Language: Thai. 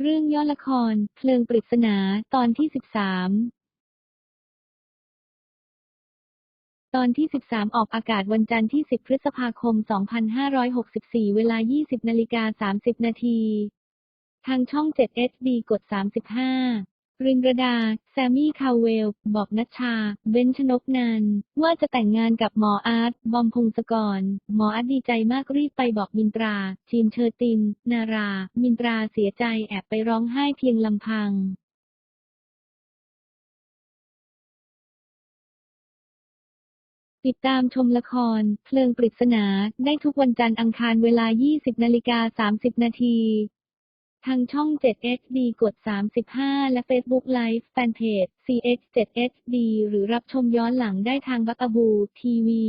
เรื่องย่อละคร เพลิงปริศนา ตอนที่ 13 ตอนที่ 13 ออกอากาศวันจันทร์ที่ 10 พฤษภาคม 2564 เวลา 20นาฬิกา30 นาที ทางช่อง 7 HD กด 35 รินรดา แซมมี่คาเวล บอกนัชชา เบนชนกนัน ว่าจะแต่งงานกับหมออาร์ต บอมพงศกร หมออาร์ตดีใจมากรีบไปบอกมินตรา ทีมเชอร์ติน นารา มินตราเสียใจแอบไปร้องไห้เพียงลำพังติดตามชมละคร เพลิงปริศนา ได้ทุกวันจันทร์อังคารเวลา 20นาฬิกา30 นาที ทางช่อง 7 HD กด 35 และ Facebook Live Fanpage CH7 HD หรือรับชมย้อนหลังได้ทางบักบูทีวี